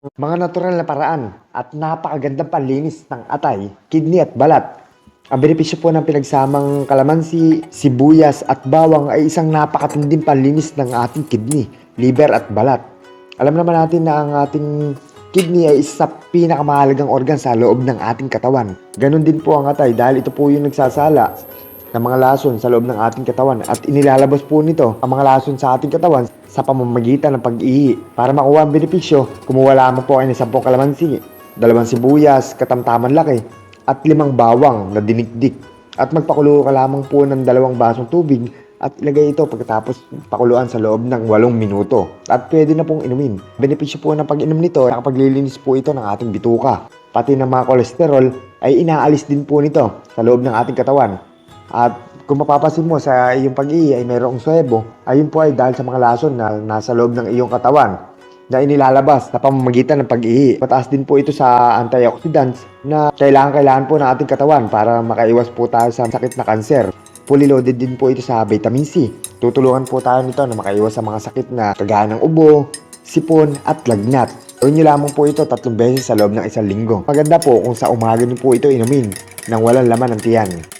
Mga natural na paraan at napakagandang panlinis ng atay, kidney at balat. Ang benepisyo po ng pinagsamang kalamansi, sibuyas at bawang ay isang napakatinding panlinis ng ating kidney, liver at balat. Alam naman natin na ang ating kidney ay isa sa pinakamahalagang organ sa loob ng ating katawan. Ganon din po ang atay dahil ito po yung nagsasala ng mga lason sa loob ng ating katawan at inilalabas po nito ang mga lason sa ating katawan sa pamamagitan ng pag-ihi. Para makuha ang benepisyo, kumuha lamang po kayo ng 10 kalamansi, dalawang sibuyas, katamtaman laki, at limang bawang na dinikdik. At magpakulo ka lamang po ng dalawang basong tubig at ilagay ito pagkatapos pakuluan sa loob ng 8 minuto. At pwede na pong inumin. Benepisyo po ng pag-inom nito, nakapaglilinis po ito ng ating bituka. Pati ng mga kolesterol ay inaalis din po nito sa loob ng ating katawan. At kung mapapasin mo sa iyong pag-ihi ay mayroong swebo, ayun po ay dahil sa mga lason na nasa loob ng iyong katawan na inilalabas na pamamagitan ng pag-ihi. Mataas din po ito sa antioxidants na kailangan-kailangan po ng ating katawan para makaiwas po tayo sa sakit na kanser. Fully loaded din po ito sa vitamin C. Tutulungan po tayo nito na makaiwas sa mga sakit na kagaya ng ubo, sipon at lagnat. Gawin niyo lamang po ito tatlong beses sa loob ng isang linggo. Maganda po kung sa umaga niyo po ito inumin nang walang laman ng tiyan.